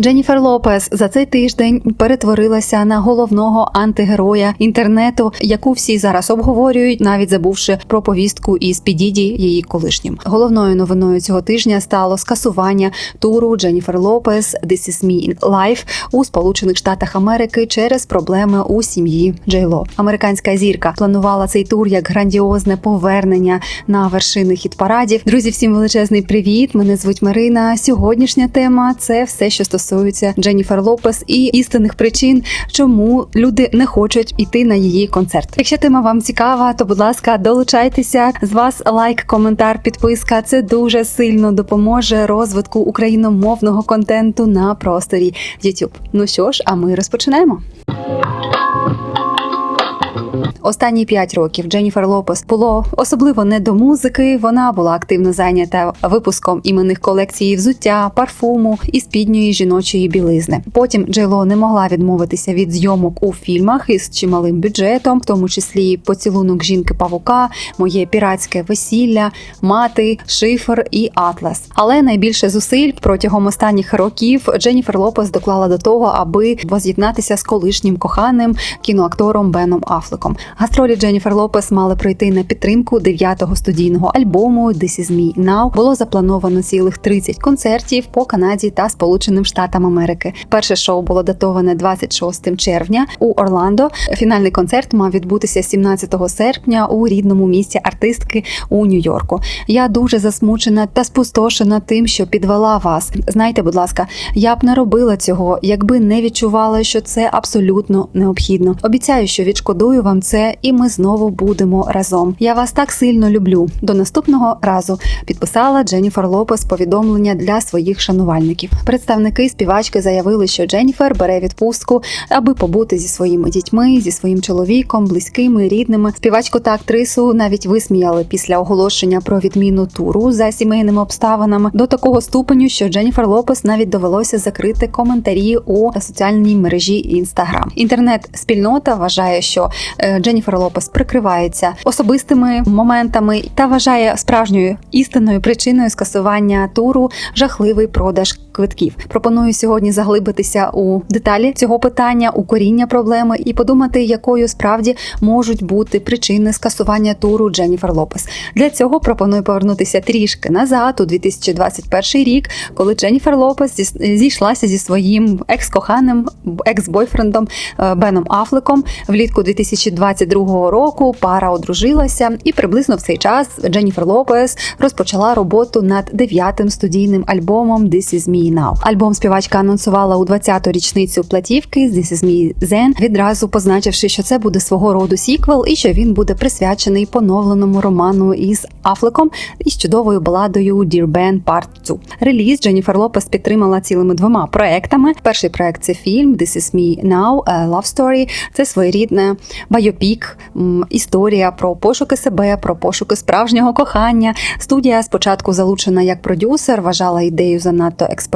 Дженніфер Лопес за цей тиждень перетворилася на головного антигероя інтернету, яку всі зараз обговорюють, навіть забувши про повістку із підіді її колишнім. Головною новиною цього тижня стало скасування туру Дженніфер Лопес «This is me Life» у Сполучених Штатах Америки через проблеми у сім'ї Джейло. Американська зірка планувала цей тур як грандіозне повернення на вершини хіт-парадів. Друзі, всім величезний привіт! Мене звуть Марина. Сьогоднішня тема це все, що стосується Дженніфер Лопес і істинних причин, чому люди не хочуть іти на її концерт. Якщо тема вам цікава, то будь ласка, долучайтеся. З вас лайк, коментар, підписка. Це дуже сильно допоможе розвитку україномовного контенту на просторі YouTube. Ну що ж, а ми розпочинаємо. Останні п'ять років Дженніфер Лопес було особливо не до музики. Вона була активно зайнята випуском іменних колекцій взуття, парфуму і спідньої жіночої білизни. Потім Джейло не могла відмовитися від зйомок у фільмах із чималим бюджетом, в тому числі поцілунок жінки павука, моє піратське весілля, мати, шифер і атлас. Але найбільше зусиль протягом останніх років Дженніфер Лопес доклала до того, аби воз'єднатися з колишнім коханим кіноактором Беном Афлеком. Гастролі Дженніфер Лопес мали пройти на підтримку дев'ятого студійного альбому «This is me now». Було заплановано цілих 30 концертів по Канаді та Сполученим Штатам Америки. Перше шоу було датоване 26 червня у Орландо. Фінальний концерт мав відбутися 17 серпня у рідному місті артистки у Нью-Йорку. Я дуже засмучена та спустошена тим, що підвела вас. Знайте, будь ласка, я б не робила цього, якби не відчувала, що це абсолютно необхідно. Обіцяю, що відшкодую вам це, і ми знову будемо разом. Я вас так сильно люблю. До наступного разу підписала Дженніфер Лопес повідомлення для своїх шанувальників. Представники співачки заявили, що Дженніфер бере відпустку, аби побути зі своїми дітьми, зі своїм чоловіком, близькими, рідними. Співачку та актрису навіть висміяли після оголошення про відміну туру за сімейними обставинами до такого ступеню, що Дженніфер Лопес навіть довелося закрити коментарі у соціальній мережі Instagram. Інтернет-спільнота вважає, що е, Дженніфер Лопес прикривається особистими моментами та вважає справжньою істинною причиною скасування туру жахливий продаж квитків. Пропоную сьогодні заглибитися у деталі цього питання, у коріння проблеми і подумати, якою справді можуть бути причини скасування туру Дженніфер Лопес. Для цього пропоную повернутися трішки назад, у 2021 рік, коли Дженніфер Лопес зі- зійшлася зі своїм екс-коханим, екс-бойфрендом е, Беном Афлеком влітку 2022 року. Пара одружилася, і приблизно в цей час Дженніфер Лопес розпочала роботу над дев'ятим студійним альбомом This is me now. Альбом співачка анонсувала у 20-ту річницю платівки This is me then, відразу позначивши, що це буде свого роду сіквел, і що він буде присвячений поновленому роману із Афлеком із чудовою баладою Dear Ben Part 2. Реліз Дженніфер Лопес підтримала цілими двома проектами. Перший проект це фільм This is me now, a Love Story. Це своєрідне байопік, історія про пошуки себе, про пошуки справжнього кохання. Студія спочатку залучена як продюсер, вважала ідею занадто експериментальною,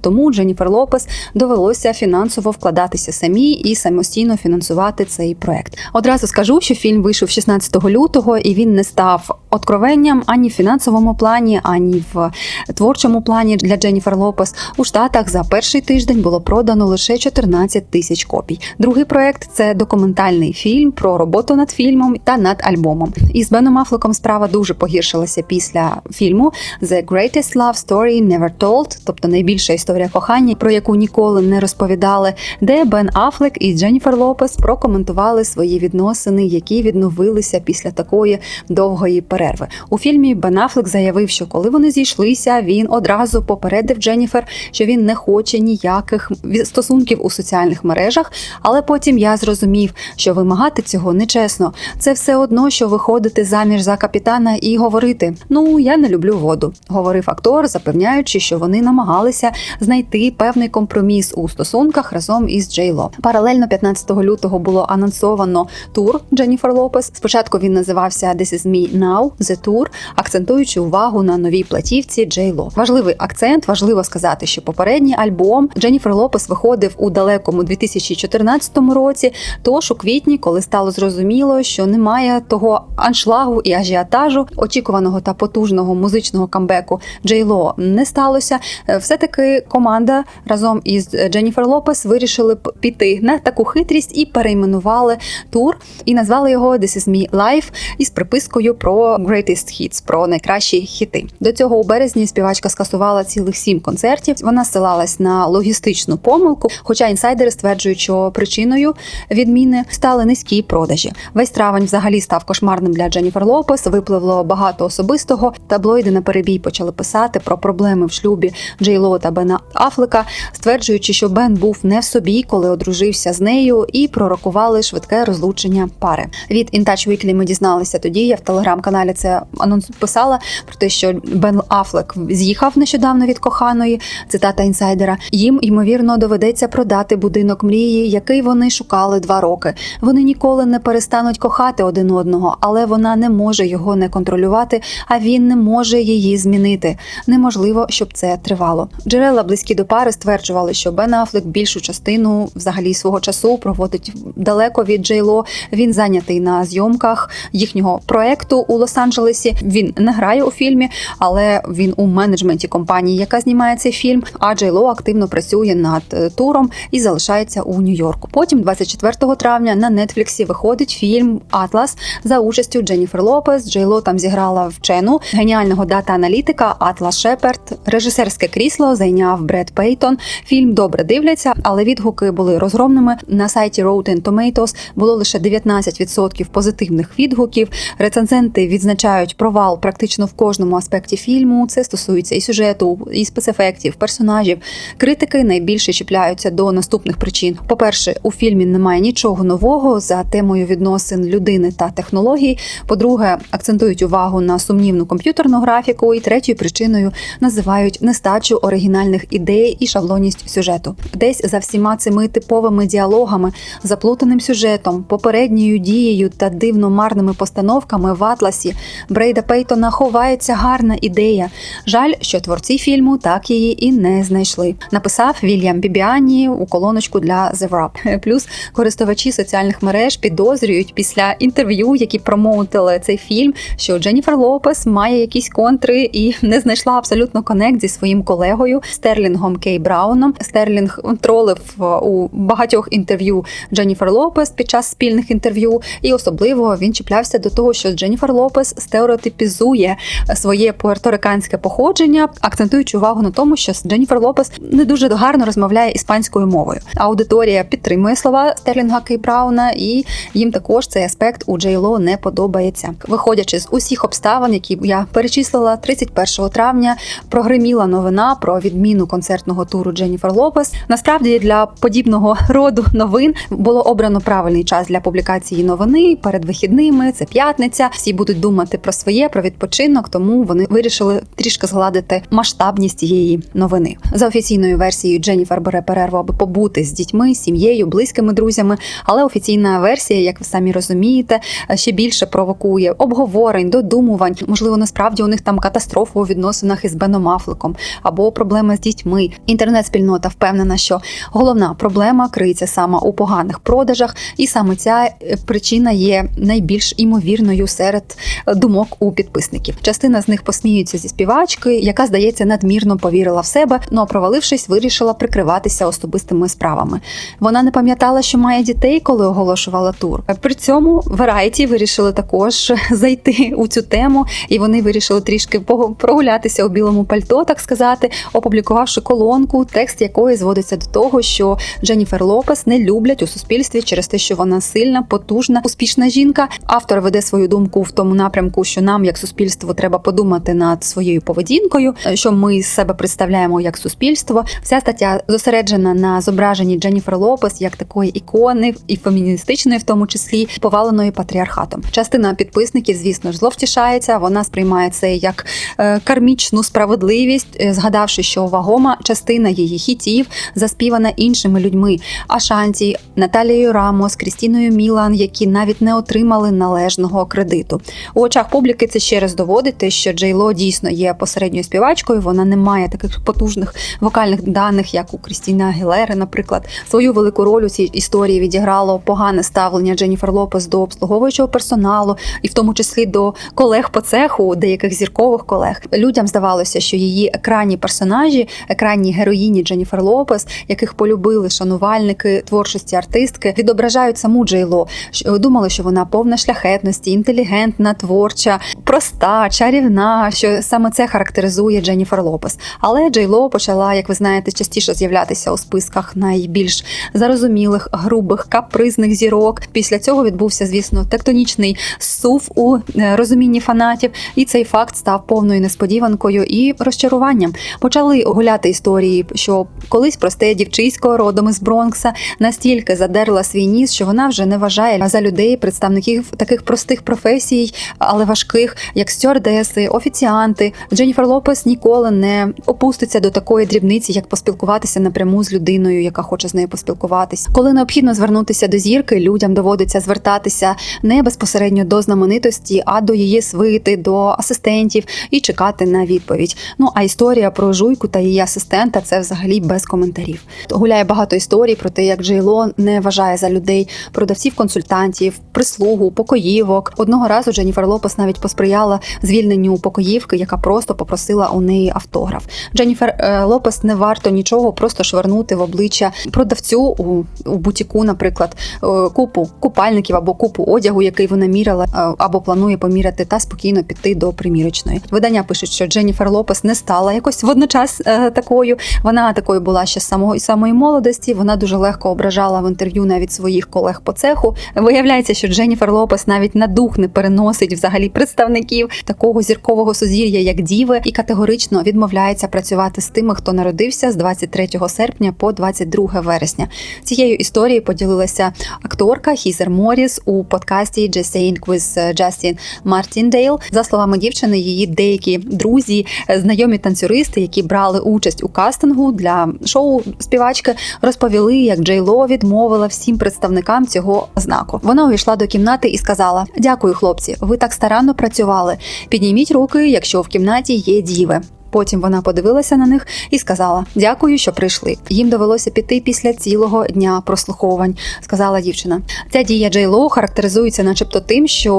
тому Дженніфер Лопес довелося фінансово вкладатися самі і самостійно фінансувати цей проект. Одразу скажу, що фільм вийшов 16 лютого, і він не став откровенням ані в фінансовому плані, ані в творчому плані для Дженніфер Лопес. У Штатах за перший тиждень було продано лише 14 тисяч копій. Другий проект це документальний фільм про роботу над фільмом та над альбомом. І з Беном Афлеком справа дуже погіршилася після фільму The Greatest Love Story Never Told, тобто найбільша історія кохання, про яку ніколи не розповідали, де Бен Афлек і Дженніфер Лопес прокоментували свої відносини, які відновилися після такої довгої перерви. У фільмі Бен Афлек заявив, що коли вони зійшлися, він одразу попередив Дженніфер, що він не хоче ніяких стосунків у соціальних мережах. Але потім я зрозумів, що вимагати цього нечесно. Це все одно, що виходити заміж за капітана і говорити: Ну я не люблю воду, говорив актор, запевняючи, що вони намагалися знайти певний компроміс у стосунках разом із Джей Ло. Паралельно 15 лютого було анонсовано тур Дженніфер Лопес. Спочатку він називався This is me now, The Tour, акцентуючи увагу на новій платівці Джей Ло. Важливий акцент, важливо сказати, що попередній альбом Дженніфер Лопес виходив у далекому 2014 році. Тож у квітні, коли стало зрозуміло, що немає того аншлагу і ажіотажу, очікуваного та потужного музичного камбеку Джей Ло не сталося. Е, Все-таки команда разом із Дженніфер Лопес вирішили піти на таку хитрість і перейменували тур і назвали його This is me live із припискою про greatest hits, про найкращі хіти. До цього у березні співачка скасувала цілих сім концертів. Вона ссилалась на логістичну помилку. Хоча інсайдери стверджують, що причиною відміни стали низькі продажі. Весь травень взагалі став кошмарним для Дженніфер Лопес. Випливло багато особистого. Таблоїди на перебій почали писати про проблеми в шлюбі Джей Ло та Бена Афлека, стверджуючи, що Бен був не в собі, коли одружився з нею, і пророкували швидке розлучення пари. Від In Touch Weekly ми дізналися тоді. Я в телеграм-каналі це анонс писала про те, що Бен Афлек з'їхав нещодавно від коханої. Цитата інсайдера. Їм ймовірно доведеться продати будинок мрії, який вони шукали два роки. Вони ніколи не перестануть кохати один одного, але вона не може його не контролювати, а він не може її змінити. Неможливо, щоб це тривало. Джерела близькі до пари стверджували, що Бен Афлек більшу частину взагалі свого часу проводить далеко від Джейло. Він зайнятий на зйомках їхнього проекту у Лос-Анджелесі. Він не грає у фільмі, але він у менеджменті компанії, яка знімає цей фільм. А Джейло активно працює над е, туром і залишається у Нью-Йорку. Потім, 24 травня, на Нетфліксі виходить фільм Атлас за участю Дженніфер Лопес. Джейло там зіграла вчену геніального дата-аналітика Атлас Шеперд. Режисерське крісло зайняв Бред Пейтон. Фільм добре дивляться, але відгуки були розгромними. На сайті Rotten Tomatoes було лише 19% позитивних відгуків. Рецензенти відзначають провал практично в кожному аспекті фільму. Це стосується і сюжету, і спецефектів, персонажів. Критики найбільше чіпляються до наступних причин. По-перше, у фільмі немає нічого нового за темою відносин людини та технологій. По-друге, акцентують увагу на сумнівну комп'ютерну графіку. І третьою причиною називають нестачу оригінальних ідей і шаблонність сюжету. Десь за всіма цими типовими діалогами, заплутаним сюжетом, попередньою дією та дивно марними постановками в атласі Брейда Пейтона ховається гарна ідея. Жаль, що творці фільму так її і не знайшли. Написав Вільям Бібіані у колоночку для The Wrap. Плюс користувачі соціальних мереж підозрюють після інтерв'ю, які промоутили цей фільм, що Дженніфер Лопес має якісь контри і не знайшла абсолютно конект зі своїм колегою Стерлінгом Кей Брауном. Стерлінг тролив е, у багатьох інтерв'ю Дженніфер Лопес під час спільних інтерв'ю, і особливо він чіплявся до того, що Дженніфер Лопес стереотипізує своє пуерториканське походження, акцентуючи увагу на тому, що Дженніфер Лопес не дуже гарно розмовляє іспанською мовою. Аудиторія підтримує слова Стерлінга Кей Брауна, і їм також цей аспект у Джей Ло не подобається. Виходячи з усіх обставин, які я перечислила 31 травня, прогреміла новина про відміну концертного туру Дженніфер Лопес. Насправді для подібного роду новин було обрано правильний час для публікації новини перед вихідними. Це п'ятниця. Всі будуть думати про своє, про відпочинок, тому вони вирішили трішки згладити масштабність цієї новини. За офіційною версією Дженніфер бере перерву, аби побути з дітьми, сім'єю, близькими друзями. Але офіційна версія, як ви самі розумієте, ще більше провокує обговорень, додумувань. Можливо, насправді у них там катастрофа у відносинах із Беном Афлеком або проблема з дітьми. Інтернет-спільнота впевнена, що головна проблема криється саме у поганих продажах, і саме ця е, причина є найбільш імовірною серед е, думок у підписників. Частина з них посміються зі співачки, яка здається надмірно повірила в себе, ну а провалившись, вирішила прикриватися особистими справами. Вона не пам'ятала, що має дітей, коли оголошувала тур. При цьому Variety вирішили також зайти у цю тему, і вони вирішили трішки прогулятися у білому пальто, так сказати, опублікувавши колонку, текст якої зводиться до того, що Дженніфер Лопес не люблять у суспільстві через те, що вона сильна, потужна, успішна жінка. Автор веде свою думку в тому напрямку, що нам, як суспільство, треба подумати над своєю поведінкою, що ми себе представляємо як суспільство. Вся стаття зосереджена на зображенні Дженніфер Лопес як такої ікони, і феміністичної, в тому числі поваленої патріархатом. Частина підписників, звісно ж, зловтішається. Вона сприймає це як е, кармічну справедливість, згадавши, що вагома частина її хітів заспівана іншими людьми: Ашанті, Наталією Рамос, Крістіною Мілан, які навіть не отримали належного кредиту. У очах публіки це ще раз доводить, те, що Джей Ло дійсно є посередньою співачкою. Вона не має таких потужних вокальних даних, як у Крістіна Гілери, наприклад. Свою велику роль у цій історії відіграло погане ставлення Дженніфер Лопес до обслуговуючого персоналу, і в тому числі до колег по цеху, деяких зіркових колег. Людям здавалося, що її екранні персонажі, екранні героїні Дженніфер Лопес, яких полюбили шанувальники творчості артистки, відображають саму Джейло. Думали, що вона повна шляхетності, інтелігентна, творча, проста, чарівна. Що саме це характеризує Дженніфер Лопес. Але Джейло почала, як ви знаєте, частіше з'являтися у списках найбільш зарозумілих, грубих, капризних зірок. Після цього відбувся, звісно, тектонічний сув у е, розумінні фанатів, і цей факт став повною несподіванкою і розчаруванням. Почали гуляти історії, що колись просте дівчисько родом із Бронкса настільки задерла свій ніс, що вона вже не вважає за людей представників таких простих професій, але важких, як стюардеси, офіціанти. Дженніфер Лопес ніколи не опуститься до такої дрібниці, як поспілкуватися напряму з людиною, яка хоче з нею поспілкуватись. Коли необхідно звернутися до зірки, людям доводиться звертатися не безпосередньо до знаменитості, а до її свити, до асистентів і чекати на відповідь. Ну а історія про жуйку та її асистента це взагалі без коментарів. Гуляє багато історій про те, як Джейло не вважає за людей продавців, консультантів, прислугу, покоївок. Одного разу Дженніфер Лопес навіть посприяла звільненню покоївки, яка просто попросила у неї автограф. Дженніфер е, Лопес не варто нічого просто швирнути в обличчя продавцю у, у бутіку, наприклад, е, купу купальників або купу одягу, який вона міряла е, або планує поміряти, та спокійно піти до примірочної. Видання пишуть, що Дженніфер Лопес не стала якось водночас е, такою. Вона такою була ще з самого самої молодості. Вона дуже легко ображала в інтерв'ю навіть своїх колег по цеху. Виявляється, що Дженніфер Лопес навіть на дух не переносить взагалі представників такого зіркового сузір'я, як діви, і категорично відмовляється працювати з тими, хто народився з 23 серпня по 22 вересня. Цією історією поділилася акторка Хізер Моріс у подкасті Just with Justin Martindale. За словами дівчини, її деякі друзі, е, знайомі танцюристи, які брали участь у кастингу для шоу співачки, розповіли, як Джей Ло відмовила всім представникам цього знаку. Вона увійшла до кімнати і сказала: Дякую, хлопці, ви так старанно працювали. Підніміть руки, якщо в кімнаті є діви. Потім вона подивилася на них і сказала: Дякую, що прийшли. Їм довелося піти після цілого дня прослуховувань, сказала дівчина. Ця дія Джей Лоу характеризується, начебто, тим, що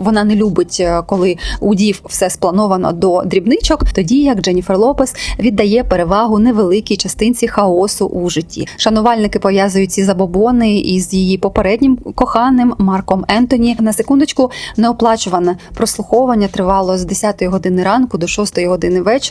вона не любить, е, коли у дів все сплановано до дрібничок, тоді як Дженніфер Лопес віддає перевагу невеликій частинці хаосу у житті. Шанувальники пов'язують ці забобони із її попереднім коханим Марком Ентоні. На секундочку неоплачуване прослуховування тривало з 10 години ранку до 6 години вечора.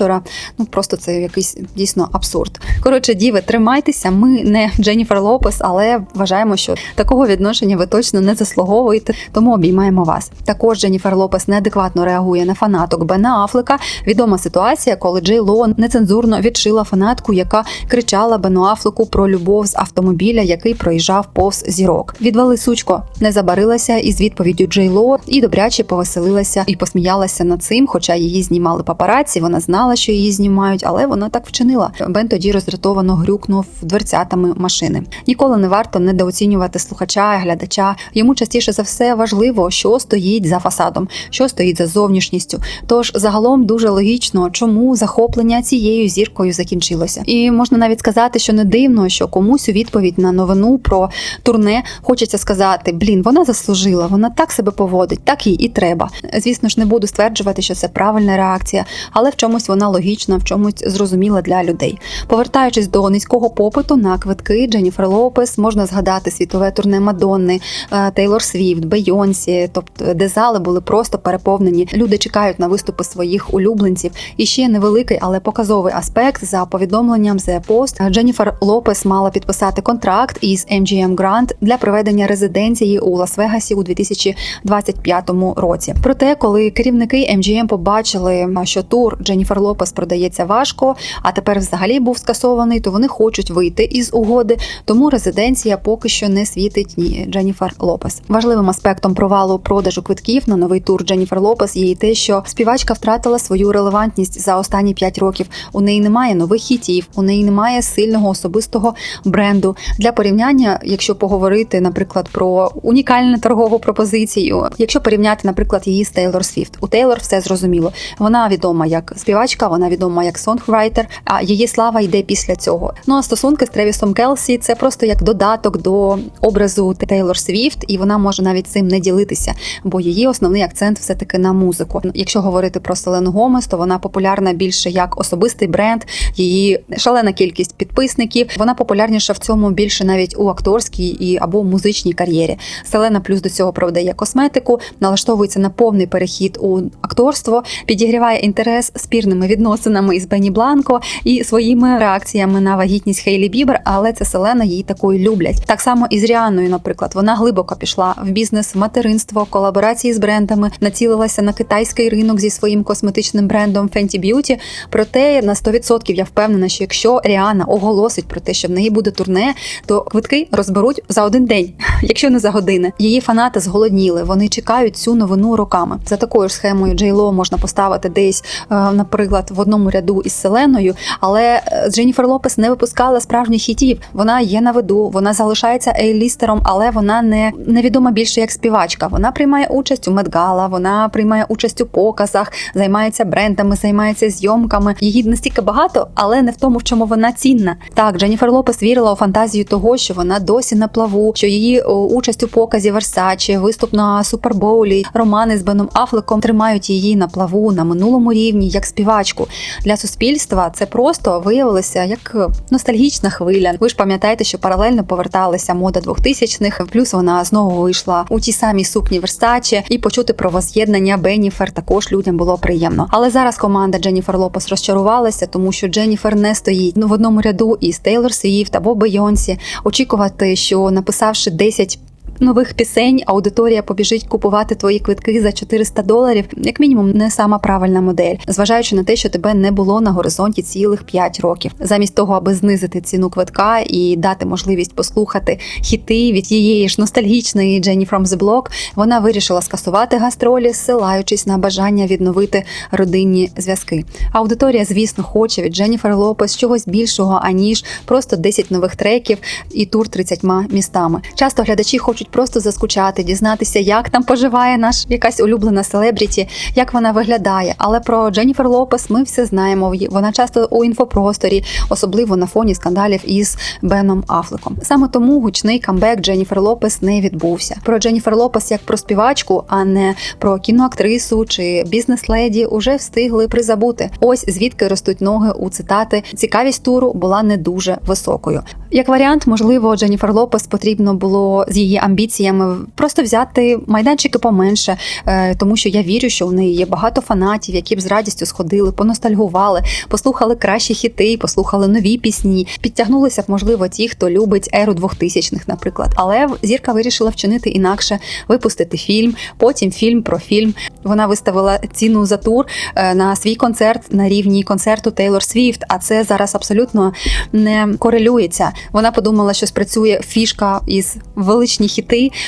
Ну просто це якийсь дійсно абсурд. Коротше, діви, тримайтеся. Ми не Дженніфер Лопес, але вважаємо, що такого відношення ви точно не заслуговуєте, тому обіймаємо вас. Також Дженніфер Лопес неадекватно реагує на фанаток Бена Афлека. Відома ситуація, коли Джей Ло нецензурно відшила фанатку, яка кричала Бену Афлеку про любов з автомобіля, який проїжджав повз зірок. Відвали сучко, не забарилася із відповіддю Джей Ло і добряче повеселилася і посміялася над цим, хоча її знімали папараці. Вона знала, що її знімають, але вона так вчинила. Бен тоді роздратовано грюкнув дверцятами машини. Ніколи не варто недооцінювати слухача, глядача. Йому частіше за все важливо, що стоїть за фасадом, що стоїть за зовнішністю. Тож загалом дуже логічно, чому захоплення цією зіркою закінчилося. І можна навіть сказати, що не дивно, що комусь у відповідь на новину про турне хочеться сказати: блін, вона заслужила, вона так себе поводить, так їй і треба. Звісно ж, не буду стверджувати, що це правильна реакція, але в чомусь логічна, в чомусь зрозуміла для людей. Повертаючись до низького попиту на квитки Дженніфер Лопес, можна згадати світове турне Мадонни, е, Тейлор Свіфт, Бейонсі, тобто де зали були просто переповнені. Люди чекають на виступи своїх улюбленців. І ще невеликий, але показовий аспект за повідомленням The Post, Дженніфер Лопес мала підписати контракт із MGM Grant для проведення резиденції у Лас-Вегасі у 2025 році. Проте, коли керівники MGM побачили, що тур Дженніфер Лопес продається важко, а тепер взагалі був скасований, то вони хочуть вийти із угоди. Тому резиденція поки що не світить ні Дженніфер Лопес. Важливим аспектом провалу продажу квитків на новий тур Дженніфер Лопес є й те, що співачка втратила свою релевантність за останні 5 років. У неї немає нових хітів, у неї немає сильного особистого бренду. Для порівняння, якщо поговорити, наприклад, про унікальну торгову пропозицію, якщо порівняти, наприклад, її з Тейлор Свіфт, у Тейлор все зрозуміло. Вона відома як співачка. Співачка, вона відома як сонграйтер, а її слава йде після цього. Ну а стосунки з Тревісом Келсі це просто як додаток до образу Тейлор Свіфт, і вона може навіть цим не ділитися, бо її основний акцент все таки на музику. Якщо говорити про Селену Гомес, то вона популярна більше як особистий бренд, її шалена кількість підписників. Вона популярніша в цьому більше навіть у акторській і або музичній кар'єрі. Селена плюс до цього продає косметику, налаштовується на повний перехід у акторство, підігріває інтерес спірними відносинами із Бенні Бланко і своїми реакціями на вагітність Хейлі Бібер, але це Селена її такою люблять. Так само і з Ріаною, наприклад, вона глибоко пішла в бізнес, в материнство, колаборації з брендами, націлилася на китайський ринок зі своїм косметичним брендом Fenty Beauty. Проте на 100% я впевнена, що якщо Ріана оголосить про те, що в неї буде турне, то квитки розберуть за один день, якщо не за години. Її фанати зголодніли. Вони чекають цю новину роками. За такою ж схемою Джей Ло можна поставити десь, е, наприклад, в одному ряду із Селеною, але е, Дженніфер Лопес не випускала справжніх хітів. Вона є на виду, вона залишається ейлістером, але вона не невідома більше як співачка. Вона приймає участь у Медгала, вона приймає участь у показах, займається брендами, займається зйомками. Її настільки багато, але не в тому, в чому вона цінна. Так, Дженніфер Лопес вірила у фантазію того, що вона досі на плаву, що її участь у показі Версачі, виступ на Супербоулі, романи з Беном Афлеком тримають її на плаву на минулому рівні як співачку. Для суспільства це просто виявилося як ностальгічна хвиля. Ви ж пам'ятаєте, що паралельно поверталася мода 2000-х, плюс вона знову вийшла у ті самі сукні Версачі, і почути про воз'єднання Бенніфер також людям було приємно. Але зараз команда Дженніфер Лопес розчарувалася, тому що Дженніфер не стоїть ну, в одному ряду із Тейлор Свіфт або Бейонсі. Очікувати, що написавши 10 Нових пісень аудиторія побіжить купувати твої квитки за 400 доларів, як мінімум, не сама правильна модель, зважаючи на те, що тебе не було на горизонті цілих 5 років. Замість того, аби знизити ціну квитка і дати можливість послухати хіти від її ж ностальгічної Jenny from the Block, вона вирішила скасувати гастролі, ссилаючись на бажання відновити родинні зв'язки. Аудиторія, звісно, хоче від Дженніфер Лопес чогось більшого аніж просто 10 нових треків і тур 30 містами. Часто глядачі хочуть просто заскучати, дізнатися, як там поживає наш якась улюблена селебріті, як вона виглядає. Але про Дженніфер Лопес ми все знаємо. Вона часто у інфопросторі, особливо на фоні скандалів із Беном Афлеком. Саме тому гучний камбек Дженніфер Лопес не відбувся. Про Дженніфер Лопес як про співачку, а не про кіноактрису чи бізнес-леді уже встигли призабути. Ось звідки ростуть ноги у цитати. Цікавість туру була не дуже високою. Як варіант, можливо, Дженніфер Лопес потрібно було з її амбіціями просто взяти майданчики поменше, е, тому що я вірю, що в неї є багато фанатів, які б з радістю сходили, поностальгували, послухали кращі хіти, послухали нові пісні. Підтягнулися б, можливо, ті, хто любить еру 2000-х, наприклад. Але зірка вирішила вчинити інакше, випустити фільм, потім фільм про фільм. Вона виставила ціну за тур е, на свій концерт на рівні концерту Тейлор Свіфт. А це зараз абсолютно не корелюється. Вона подумала, що спрацює фішка із величні хіти,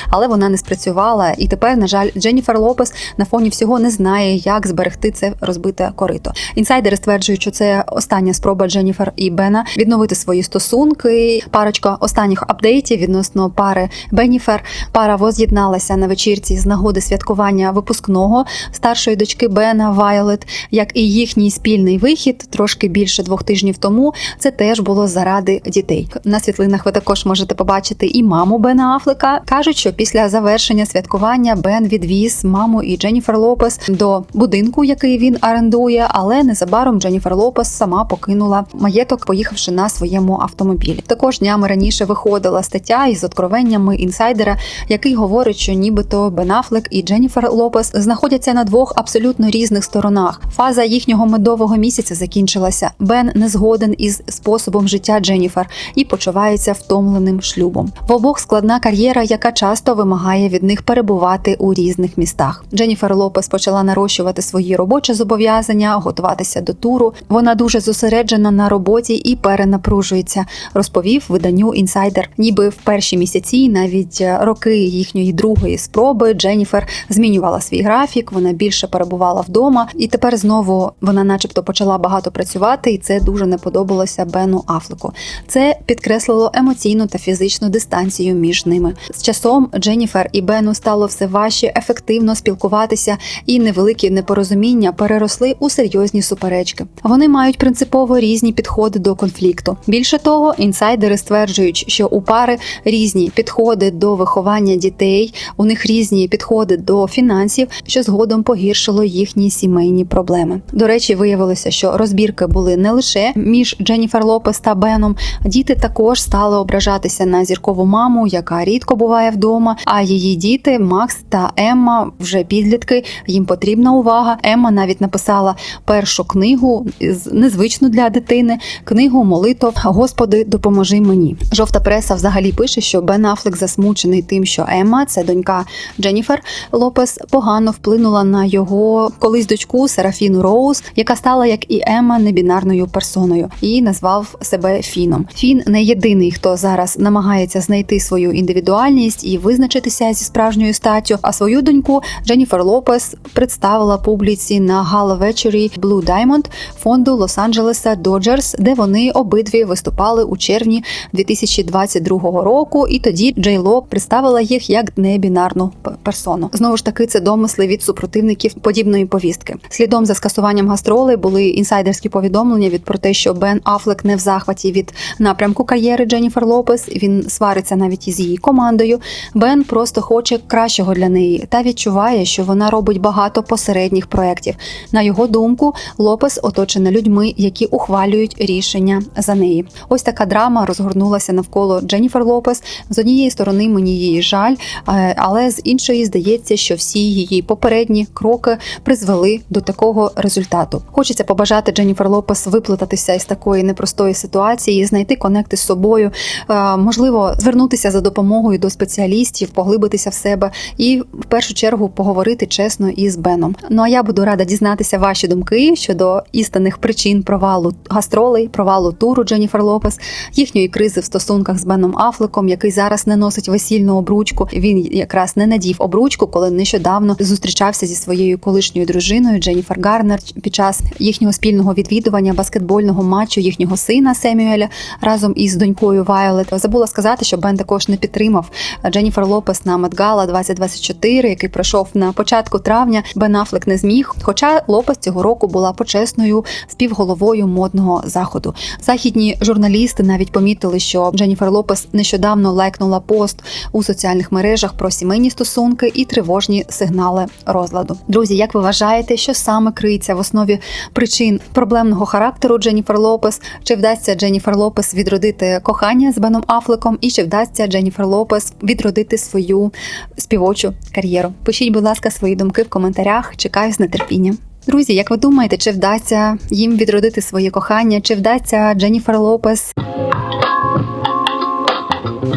але вона не спрацювала. І тепер, на жаль, Дженніфер Лопес на фоні всього не знає, як зберегти це розбите корито. Інсайдери стверджують, що це остання спроба Дженніфер і Бена відновити свої стосунки. Парочка останніх апдейтів відносно пари Бенніфер. Пара воз'єдналася на вечірці з нагоди святкування випускного старшої дочки Бена Вайолет, як і їхній спільний вихід, трошки більше двох тижнів тому. Це теж було заради дітей. На світлинах ви також можете побачити і маму Бена Афлека. Кажуть, що після завершення святкування Бен відвіз маму і Дженніфер Лопес до будинку, який він орендує, але незабаром Дженніфер Лопес сама покинула маєток, поїхавши на своєму автомобілі. Також днями раніше виходила стаття із откровеннями інсайдера, який говорить, що нібито Бен Афлек і Дженніфер Лопес знаходяться на двох абсолютно різних сторонах. Фаза їхнього медового місяця закінчилася. Бен не згоден із способом життя Дженніфер і почувається втомленим шлюбом. В обох складна кар'єра, яка часто вимагає від них перебувати у різних містах. Дженніфер Лопес почала нарощувати свої робочі зобов'язання, готуватися до туру. Вона дуже зосереджена на роботі і перенапружується, розповів виданню інсайдер. Ніби в перші місяці, навіть роки їхньої другої спроби, Дженніфер змінювала свій графік. Вона більше перебувала вдома, і тепер знову вона, начебто, почала багато працювати, і це дуже не подобалося Бену Афлеку. Це підкреслило емоційну та фізичну дистанцію між ними. З часом Дженніфер і Бену стало все важче ефективно спілкуватися, і невеликі непорозуміння переросли у серйозні суперечки. Вони мають принципово різні підходи до конфлікту. Більше того, інсайдери стверджують, що у пари різні підходи до виховання дітей, у них різні підходи до фінансів, що згодом погіршило їхні сімейні проблеми. До речі, виявилося, що розбірки були не лише між Дженніфер Лопес та Беном. Діти також стали ображатися на зіркову маму, яка рідко буває вдома. А її діти Макс та Емма вже підлітки. Їм потрібна увага. Емма навіть написала першу книгу незвичну для дитини книгу молитов Господи, допоможи мені. Жовта преса взагалі пише, що Бен Афлек засмучений тим, що Емма, це донька Дженніфер Лопес, погано вплинула на його колись дочку Серафіну Роуз, яка стала як і Емма небінарною персоною, і назвав себе Фіном. Фін не єдиний, хто зараз намагається знайти свою індивідуальність і визначитися зі справжньою статтю. А свою доньку Дженніфер Лопес представила публіці на гала-вечорі Blue Diamond фонду Лос-Анджелеса Доджерс, де вони обидві виступали у червні 2022 року. І тоді Джей Ло представила їх як небінарну персону. Знову ж таки, це домисли від супротивників подібної повістки. Слідом за скасуванням гастролей були інсайдерські повідомлення від про те, що Бен Афлек не в захваті від напрямку кар'єри Дженніфер Лопес. Він свариться навіть із її командою. Бен просто хоче кращого для неї та відчуває, що вона робить багато посередніх проєктів. На його думку, Лопес оточена людьми, які ухвалюють рішення за неї. Ось така драма розгорнулася навколо Дженніфер Лопес. З однієї сторони мені її жаль, е, але з іншої здається, що всі її попередні кроки призвели до такого результату. Хочеться побажати Дженніфер Лопес виплутатися із такої непростої ситуації, знайти конекти з собою, е, можливо, звернутися за допомогою до спеціалістів, поглибитися в себе і в першу чергу поговорити чесно із Беном. Ну а я буду рада дізнатися ваші думки щодо істинних причин провалу гастролей, провалу туру Дженніфер Лопес, їхньої кризи в стосунках з Беном Афлеком, який зараз не носить весільну обручку. Він якраз не надів обручку, коли нещодавно зустрічався зі своєю колишньою дружиною Дженніфер Гарнер під час їхнього спільного відвідування баскетбольного матчу їхнього сина Семюеля разом із донькою Вайолет. Забула сказати, що Бен також не підтримав Дженніфер Лопес на Медгала 2024, який пройшов на початку травня. Бен Афлек не зміг. Хоча Лопес цього року була почесною співголовою модного заходу. Західні журналісти навіть помітили, що Дженніфер Лопес нещодавно лайкнула пост у соціальних мережах про сімейні стосунки і тривожні сигнали розладу. Друзі, як ви вважаєте, що саме криється в основі причин проблемного характеру Дженніфер Лопес? Чи вдасться Дженніфер Лопес відродити кохання з Беном Афлеком? І чи вдасться Дженніфер Лопес відродити свою співочу кар'єру? Пишіть, будь ласка, свої думки в коментарях. Чекаю з нетерпінням. Друзі, як ви думаєте, чи вдасться їм відродити своє кохання? Чи вдасться Дженніфер Лопес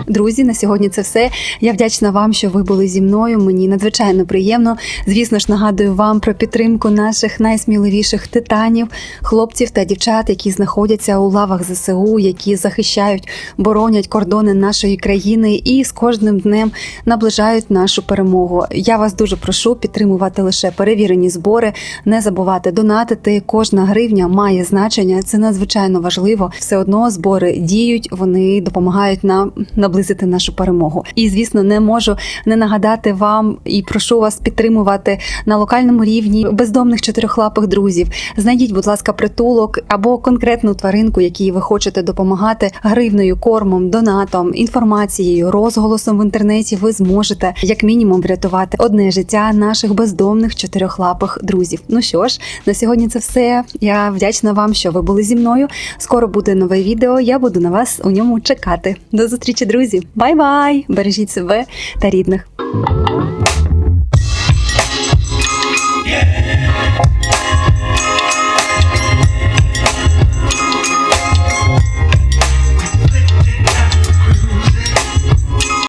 Друзі, на сьогодні це все. Я вдячна вам, що ви були зі мною. Мені надзвичайно приємно. Звісно ж, нагадую вам про підтримку наших найсміливіших титанів, хлопців та дівчат, які знаходяться у лавах ЗСУ, які захищають, боронять кордони нашої країни і з кожним днем наближають нашу перемогу. Я вас дуже прошу підтримувати лише перевірені збори, не забувати донатити. Кожна гривня має значення. Це надзвичайно важливо. Все одно збори діють, вони допомагають нам наблизити нашу перемогу. І звісно, не можу не нагадати вам і прошу вас підтримувати на локальному рівні бездомних чотирьохлапих друзів. Знайдіть, будь ласка, притулок або конкретну тваринку, якій ви хочете допомагати гривною, кормом, донатом, інформацією, розголосом в інтернеті. Ви зможете як мінімум врятувати одне життя наших бездомних чотирьохлапих друзів. Ну що ж, на сьогодні це все. Я вдячна вам, що ви були зі мною. Скоро буде нове відео. Я буду на вас у ньому чекати. До зустрічі, друзі! Бай-бай! Бережіть себе та рідних.